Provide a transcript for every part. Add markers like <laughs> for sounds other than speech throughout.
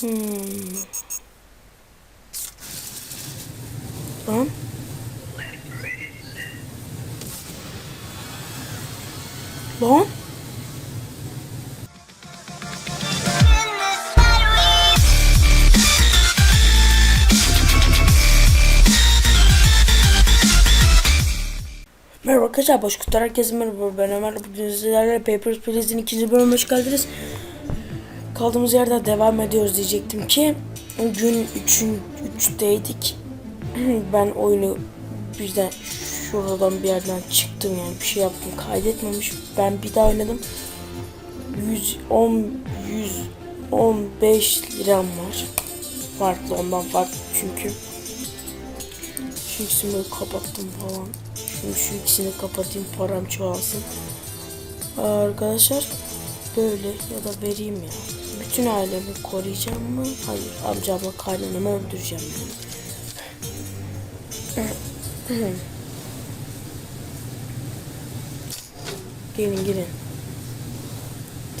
Hmm. Lan. Lan. Merhaba arkadaşlar, Boş Kutular herkese merhaba. Ben Ömer. Bugün sizlerle Papers, Please'in ikinci bölümüne hoş geldiniz. Kaldığımız yerden devam ediyoruz diyecektim ki gün 3'ün 3'teydik. <clears throat> Ben oyunu birden şuradan bir yerden çıktım yani bir şey yaptım kaydetmemiş. Ben bir daha oynadım. 110 115 liram var. Farklı ondan farklı çünkü şu ikisini kapattım falan. Şimdi şu ikisini kapatayım param çoğalsın. Arkadaşlar böyle ya da vereyim ya. Bütün ailemi koruyacağım mı? Hayır amcamla kaynanamı öldüreceğim yani. gelin gelin.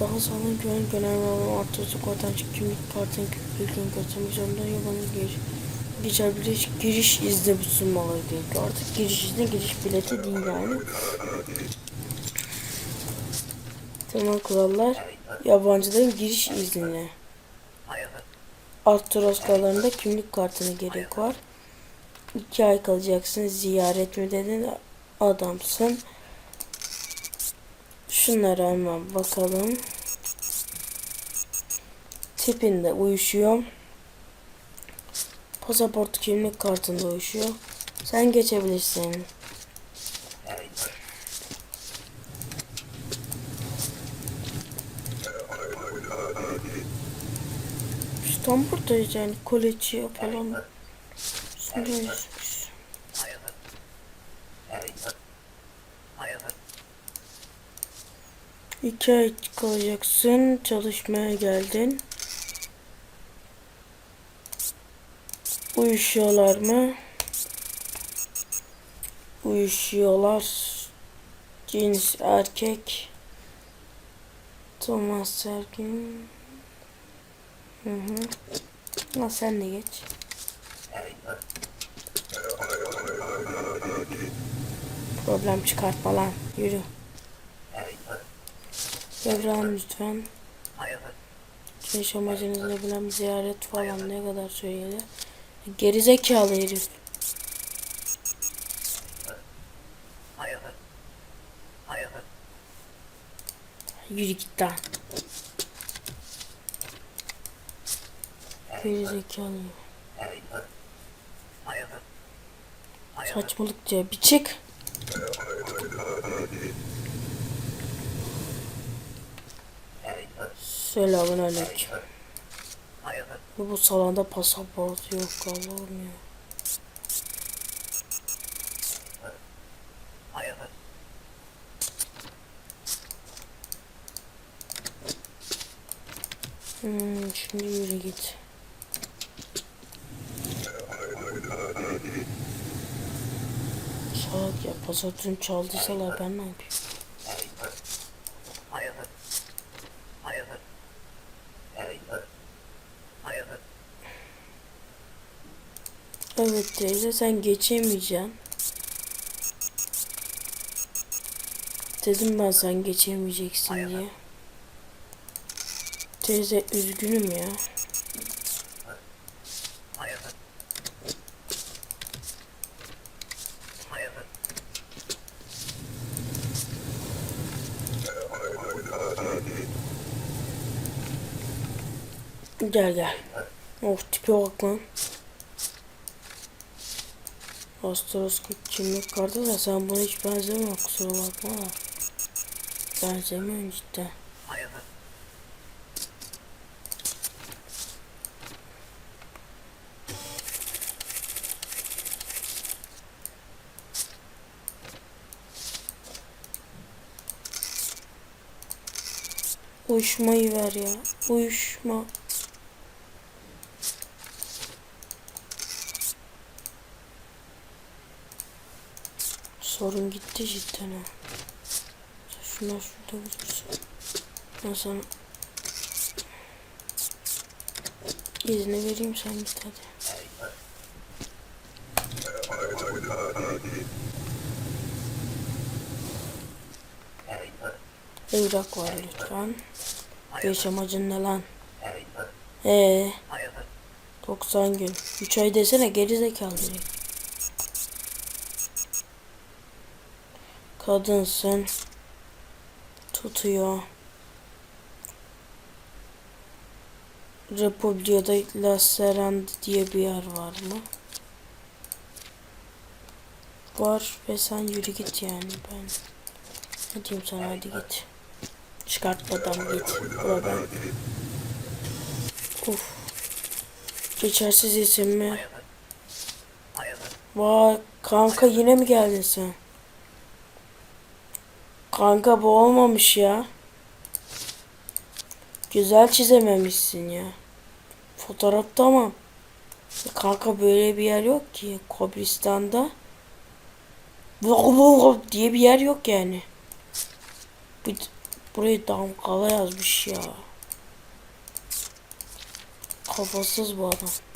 Daha sonra güven gönermem artırıcı oradan çık kimlik kartın bilgin götürmek zorunda yabancı giriş. Geçer giriş, giriş izni sunmaları gerekiyor. Artık giriş izni giriş bileti değil yani. Temel kurallar yabancıların giriş iznine. Alt turas kurallarında kimlik kartına gerek var. İki ay kalacaksın. Ziyaret mi dedin? Adamsın. Şunlara hemen bakalım. Tipinde uyuşuyor. Pasaport kimlik kartında uyuşuyor. Sen geçebilirsin. Biz tam buradayız yani koleci falan. Üstündeyiz biz. İki ay kalacaksın. Çalışmaya geldin. Uyuşuyorlar mı? Uyuşuyorlar. Cins erkek. Thomas Serkin. Hı hı. Ha sen de geç. Problem çıkartma lan. Yürü. Evren lütfen. Güneş amacınızı bilen ziyaret falan ne kadar söyledi. Gerizekalı herif. Yürü git lan. Gerizekalı. Saçmalıkça bir çık. Selamun aleyküm. Bu, bu salonda pasaport yok Allah'ım ya. Hmm, şimdi yürü git. Pasaportunu çaldıysalar ben ne yapayım? Evet teyze sen geçemeyeceksin. Dedim ben sen geçemeyeceksin diye. Teyze üzgünüm ya. Gel gel. Of tipe bak lan. Astroskop kimlik kartı da sen buna hiç benzemiyor kusura bakma da. Benzemiyorsun cidden. Uyuşmayı ver ya. Uyuşma. Sorun gitti cidden ha. Şunlar şurada dursun. Ben sana İzni vereyim sen git hadi. Evrak var lütfen. Yaşam amacın ne lan? Ee, 90 gün. 3 ay desene geri zekalı. Kadınsın. Tutuyor. Republia'da La Serende diye bir yer var mı? Var ve sen yürü git yani ben. Ne diyeyim sana hadi git. Çıkartmadan git. Bura ben. Uf. Geçersiz isim mi? Vay kanka yine mi geldin sen? Kanka bu olmamış ya. Güzel çizememişsin ya. Fotoğraf tamam. Kanka böyle bir yer yok ki. Kobristan'da. <laughs> diye bir yer yok yani. Bu, burayı damgala yazmış ya. Kafasız bu adam.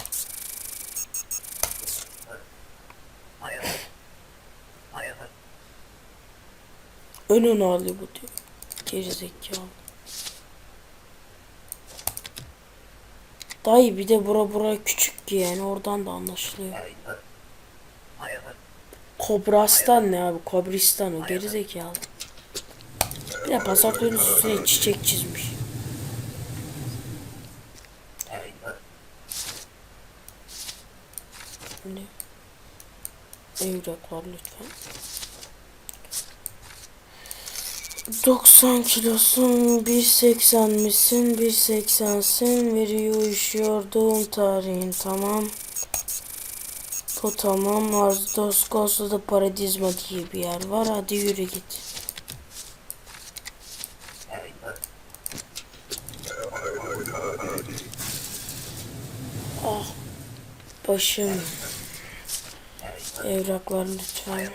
Önün ağlı bu diyor. Gerizekalı. Dayı bir de bura bura küçük ki yani oradan da anlaşılıyor. Kobrastan ne abi? Kobristan o gerizekalı. Bir de pasaportun üstüne çiçek çizmiş. Ne? Evrak var lütfen. 90 kilosun 1.80 misin 1.80'sin veriyor uyuşuyor doğum tarihin tamam. Bu tamam Ağustos Kosova'da Paradizma diye bir yer var hadi yürü git. Ah başım. Evraklar lütfen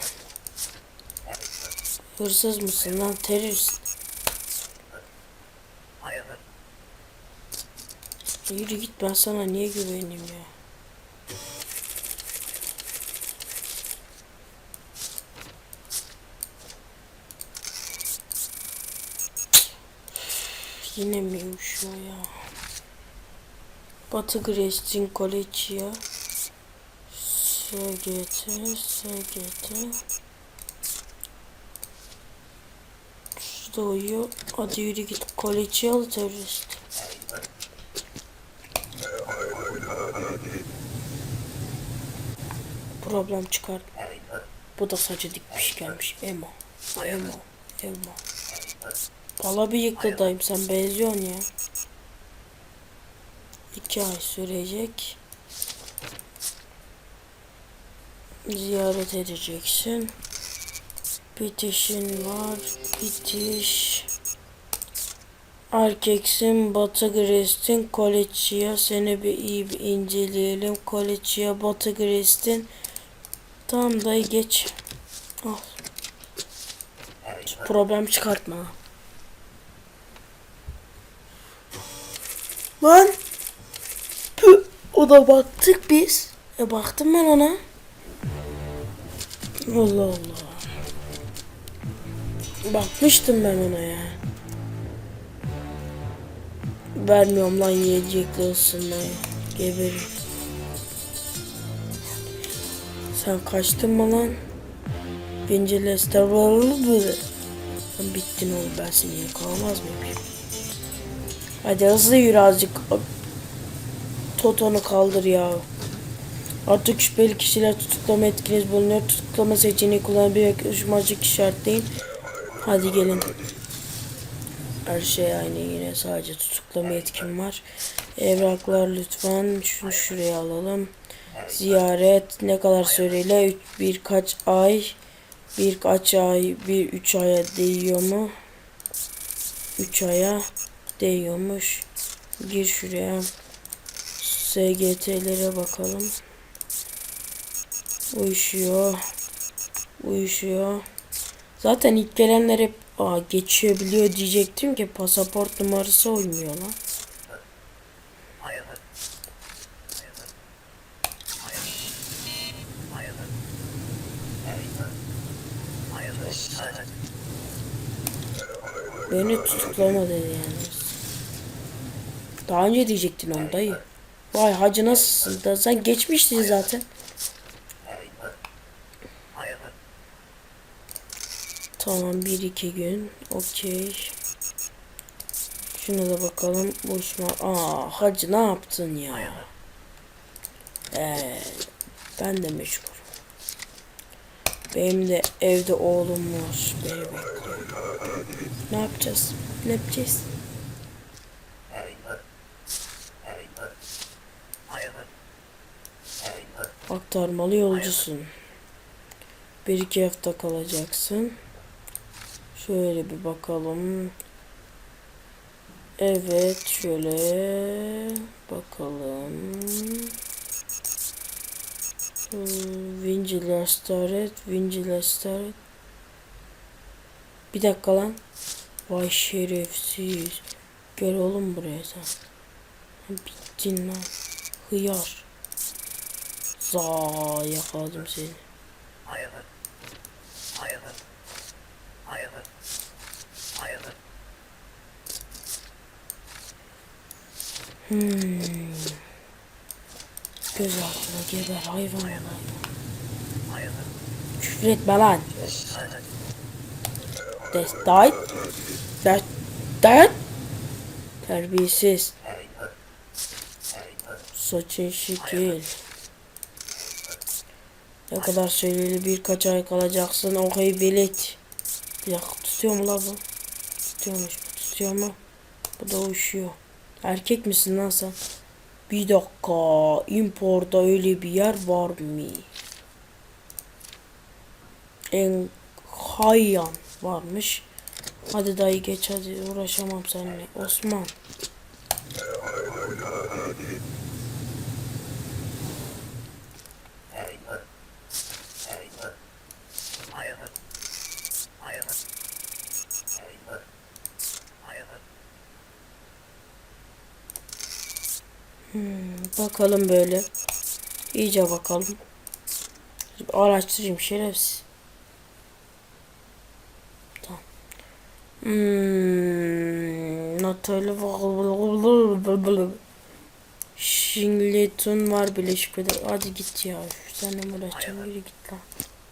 Hırsız mısın lan terörist? Yürü git ben sana niye güveneyim ya? Yine mi uşuyor ya? Batı Grestin Kolejiya SGT SGT Şurada uyuyor. Hadi yürü git. Koleji al terörist. Problem çıkar. Bu da saçı dikmiş gelmiş. Emo. Emo. Emo. Pala bıyıklı dayım sen benziyorsun ya. İki ay sürecek. Ziyaret edeceksin. Bitişin var. Bitiş. Erkeksin Batı Grestin Koleçiya seni bir iyi bir inceleyelim. Koleçiya Batı Grestin Tamam dayı geç. Al. Problem çıkartma. Lan. O da baktık biz. E baktım ben ona. Allah Allah. Bakmıştım ben ona ya. Vermiyorum lan yiyecekli ısınmayı. Geberim. Sen kaçtın mı lan? Bence Lester var Sen bittin oğlum ben seni yakalamaz mıyım? Hadi hızlı yürü azıcık. Toton'u kaldır ya. Artık şüpheli kişiler tutuklama etkiniz bulunuyor. Tutuklama seçeneği kullanabilecek ışmacık işaretleyin. Hadi gelin. Her şey aynı yine sadece tutuklama etkim var. Evraklar lütfen şunu şuraya alalım. Ziyaret ne kadar süreyle birkaç ay birkaç ay bir üç aya değiyor mu? Üç aya değiyormuş. Gir şuraya. SGT'lere bakalım. Uyuşuyor. Uyuşuyor. Zaten ilk gelenler hep Aa, geçiyor biliyor diyecektim ki pasaport numarası oynuyor lan. Beni tutuklama dedi yani. Daha önce diyecektin onu dayı. Vay hacı nasılsın? Sen geçmiştin zaten. Tamam bir iki gün. Okey. Şuna da bakalım. Boşma. Aa hacı ne yaptın ya? Ee, ben de meşgul. Benim de evde oğlum var. Ne yapacağız? Ne yapacağız? Aktarmalı yolcusun. Bir iki hafta kalacaksın. Şöyle bir bakalım. Evet şöyle bakalım. Vinciler Staret, Vinciler Staret. Bir dakika lan. Vay şerefsiz. Gel oğlum buraya sen. Bittin lan. Hıyar. Za yakaladım seni. Hmm. Göz altına geber hayvan hayvan. Küfür etme lan. Destait. Destait. Terbiyesiz. Saçın şekil. Ne kadar süreli birkaç ay kalacaksın okey bilet. Bir dakika tutuyor mu la bu? Tutuyormuş tutuyor mu? Bu da uçuyor. Erkek misin lan sen? Bir dakika. Impor'da öyle bir yer var mı? En Hayyan varmış. Hadi dayı geç hadi uğraşamam seninle. Osman. Bakalım böyle. İyice bakalım. Araştırayım şerefsiz. Tamam. Hmm, Şingletun var Birleşik Eder. Hadi git ya. Sen ne uğraşacaksın? Yürü git lan.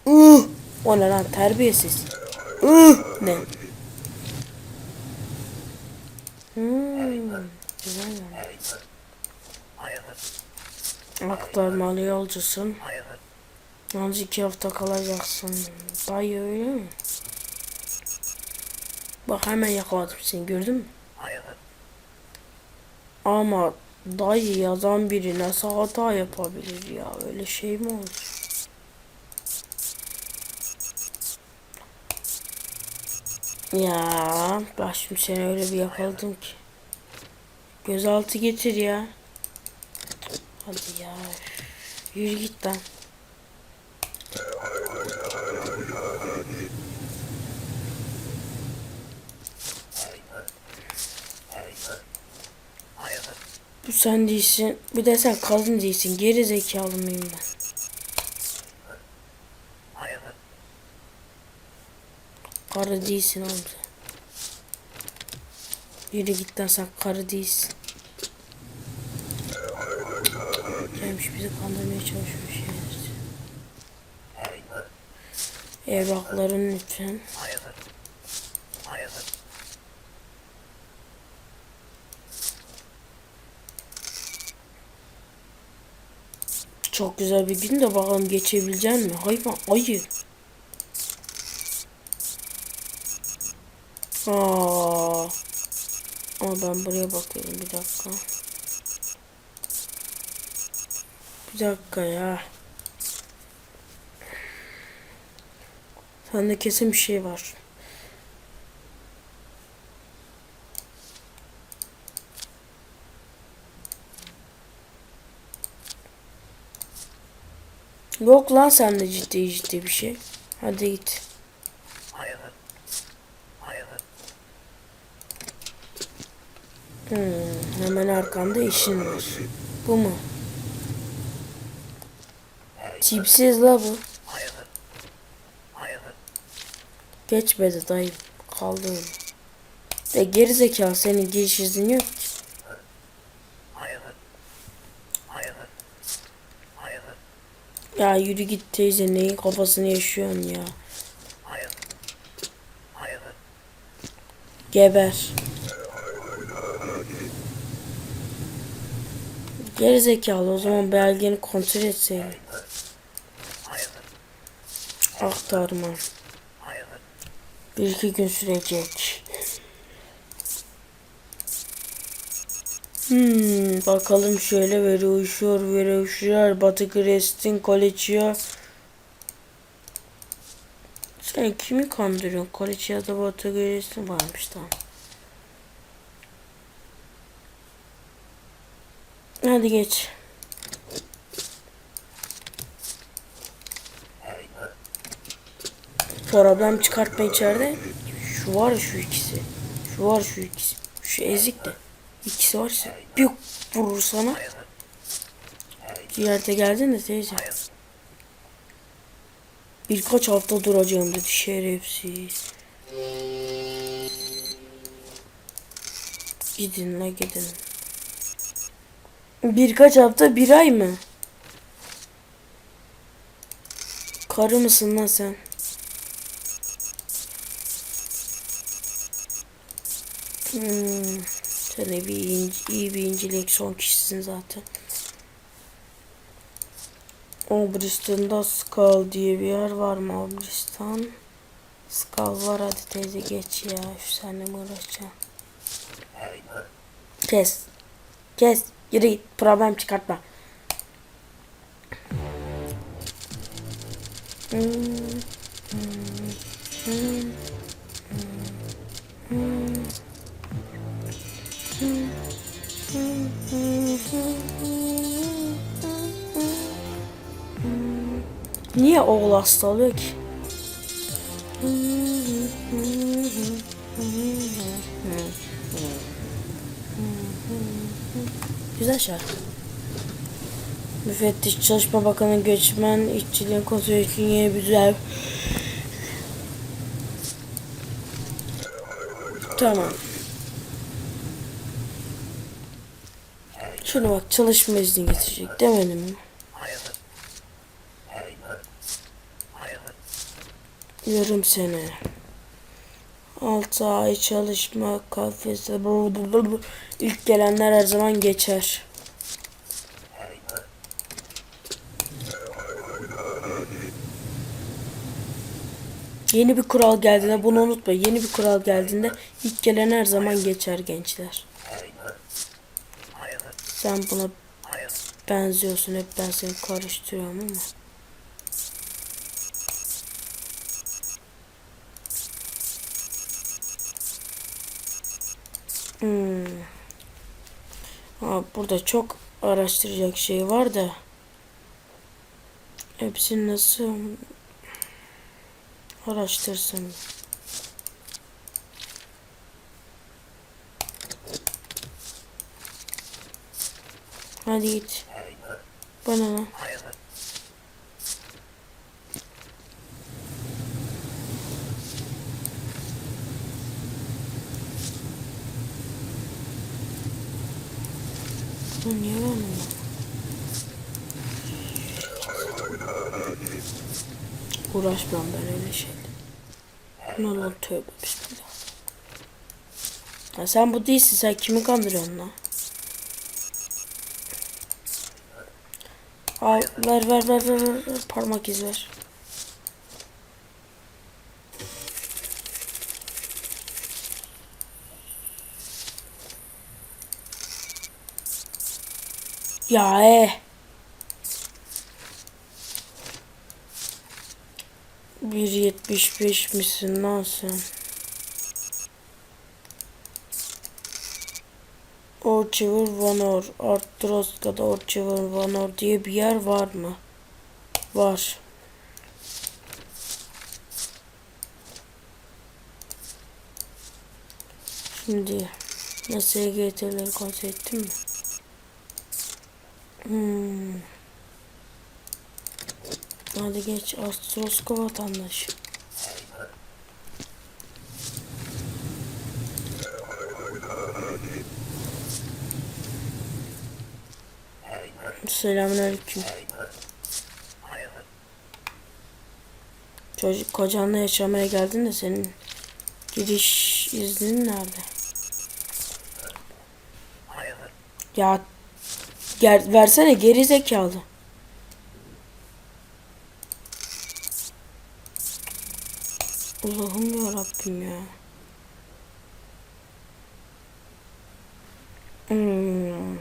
Uh! O ne lan terbiyesiz. Ne? Hmm, güzel yani. Aktarmalı yolcusun. Yalnız iki hafta kalacaksın. Dayı öyle mi? Bak hemen yakaladım seni gördün mü? Ama dayı yazan biri nasıl hata yapabilir ya? Öyle şey mi olur? Ya bak şimdi seni öyle bir yakaladım ki. Gözaltı getir ya. Hadi ya. Yürü git lan. Bu sen değilsin. Bir de sen kadın değilsin. Geri zekalı mıyım ben? Karı değilsin oğlum sen. Yürü git lan sen karı değilsin. Gelmiş bizi kandırmaya çalışıyor şeyler. Evrakların lütfen. Çok güzel bir gün de bakalım geçebilecek mi? Hayvan ayı. Aa. Ama ben buraya bakıyorum bir dakika. Bir dakika ya. Sende kesin bir şey var. Yok lan sende ciddi ciddi bir şey. Hadi git. Hmm, hemen arkanda işin var. Bu mu? Tipsiz la bu. Geçmedi dayı. Kaldı. De geri zekalı senin giriş iznin yok. ki. Ya yürü git teyze neyin kafasını yaşıyorsun ya. Geber. Geri zekalı o zaman belgeni kontrol etseydin. Aktarma. Bir iki gün sürecek. Hmm, bakalım şöyle veri uyuşuyor, veri uyuşuyor. Batı Krestin Koleçiyor. Sen kimi kandırıyorsun? Koleçiyo'da Batı Krestin varmış tamam. Hadi geç. Problem çıkartma içeride. Şu var şu ikisi. Şu var şu ikisi. Şu ezik de. İkisi varsa bir vurur sana. Ziyarete geldin de teyze. Birkaç hafta duracağım dedi şerefsiz. Gidin la gidin. Birkaç hafta bir ay mı? Karı mısın lan sen? Hmm. Sen de bir inci, iyi bir incilik son kişisin zaten. Obristan'da Skull diye bir yer var mı Obristan? Skull var hadi teyze geç ya. Şu seninle mi uğraşacağım? Kes. Kes. Yürü git. Problem çıkartma. Hmm, Niye oğul hasta oluyor ki? Güzel şarkı. Müfettiş Çalışma Bakanı Göçmen İşçiliğin Kontrolü için yeni düzen. Tamam. Şuna bak çalışma izni getirecek demedim mi? Yarım sene. 6 ay çalışma kafesi. İlk gelenler her zaman geçer. Yeni bir kural geldiğinde bunu unutma. Yeni bir kural geldiğinde ilk gelen her zaman geçer gençler. Sen buna benziyorsun. Hep ben seni karıştırıyorum ama. Hmm. Ha, burada çok araştıracak şey var da. Hepsini nasıl araştırsın? Hadi git. Bana? Bu niye? Uğraşmam ben öyle şeyle. Ne lan tövbe bismillah. Ya sen bu değilsin sen kimi kandırıyorsun lan? Ver ver ver ver, ver, ver. parmak iz ver. Ya e. Bir yetmiş beş misin lan sen? Orçever Vanor, Artroska'da Orçever Vanor diye bir yer var mı? Var. Şimdi nasıl EGT'leri kontrol ettim mi? Hmm. Hadi geç Astrosko vatandaş. Selamünaleyküm. Çocuk kocanla yaşamaya geldin de senin gidiş iznin nerede? Ya gel, versene geri zekalı. Allah'ım ya Rabbim ya. Hmm.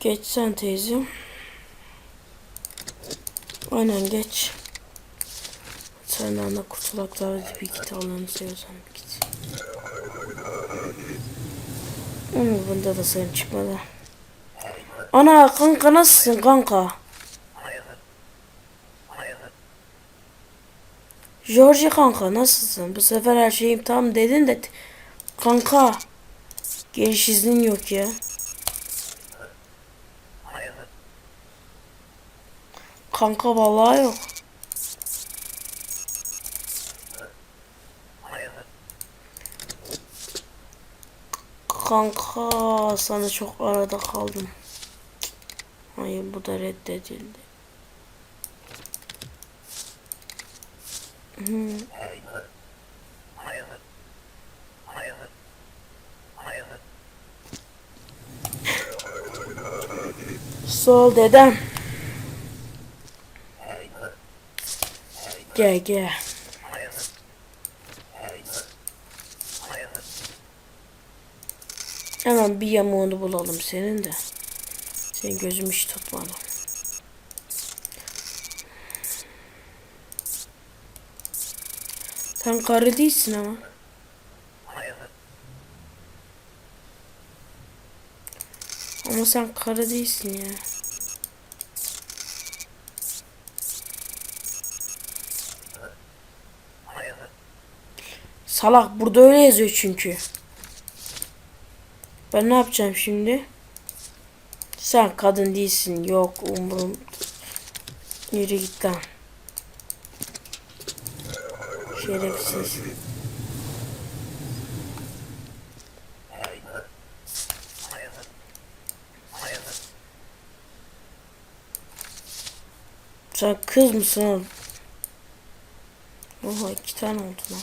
Geç sen teyzem. Aynen geç. Senden de kurtulak daha bir git Allah'ını seviyorsan Hmm, bunda da sen çıkmadı. Ana kanka nasılsın kanka? George kanka nasılsın? Bu sefer her şeyim tam dedin de kanka geniş iznin yok ya. Kanka vallahi yok. Kanka sana çok arada kaldım. Hayır bu da reddedildi. Hmm. Sol dedem. Gel gel. Hemen bir yamuğunu bulalım senin de. Senin gözüm hiç tutmadı. Sen karı değilsin ama. Ama sen karı değilsin ya. Salak burada öyle yazıyor çünkü. Ben ne yapacağım şimdi? Sen kadın değilsin. Yok umurum. Yürü git lan. Şerefsiz. Sen kız mısın oğlum? Oha iki tane oldu lan.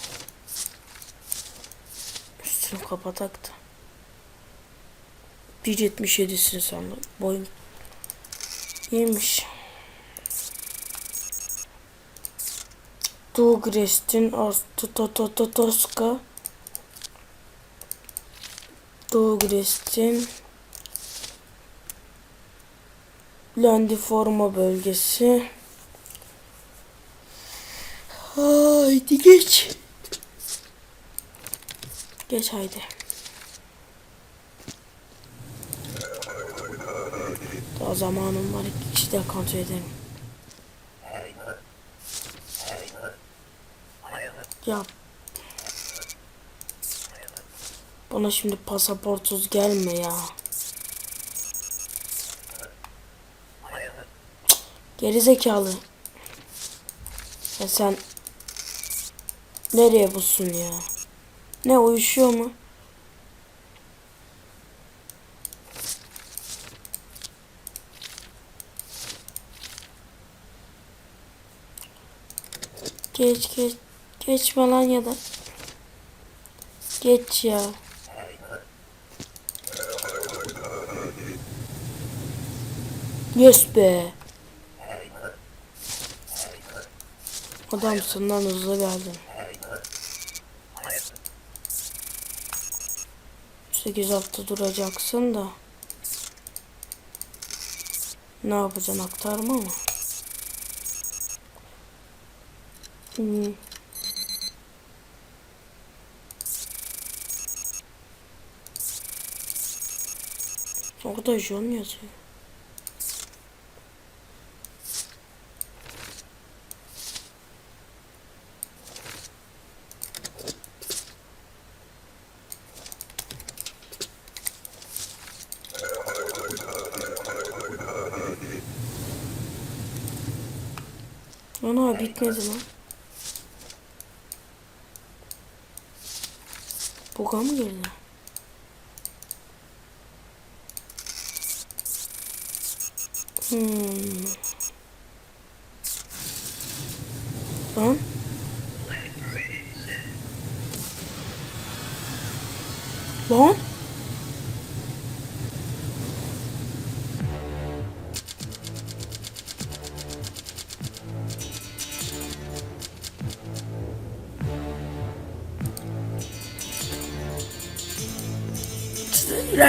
Üstünü kapatak da. 1.77'sin sandım. Boyun iyiymiş. Doğgrestin Toska Doğgrestin Landiforma bölgesi Haydi geç Geç haydi Daha zamanım var iki de kontrol edelim Ya bana şimdi pasaportsuz gelme ya. Geri zekalı. Ya sen nereye busun ya? Ne uyuşuyor mu? Geç geç. Geçme lan ya da. Geç ya. Yes be. Adamsın lan hızlı geldin. 8 hafta duracaksın da. Ne yapacaksın aktarma mı? Hmm. Orada John yazıyor. Ana bitmedi lan. Oga mı? Hmm.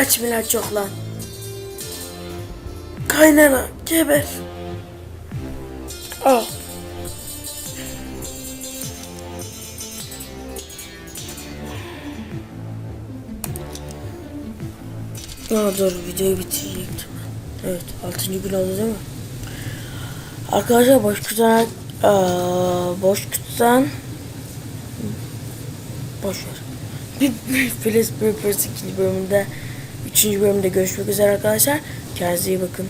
İlaç milaç yok lan. Kaynana geber. Al. Aa, dur videoyu bitirecektim. Evet 6. gün oldu değil mi? Arkadaşlar boş kutudan aa, boş kutudan boş ver. Bir, Flash Papers 2. bölümünde 3. bölümde görüşmek üzere arkadaşlar. Kendinize iyi bakın.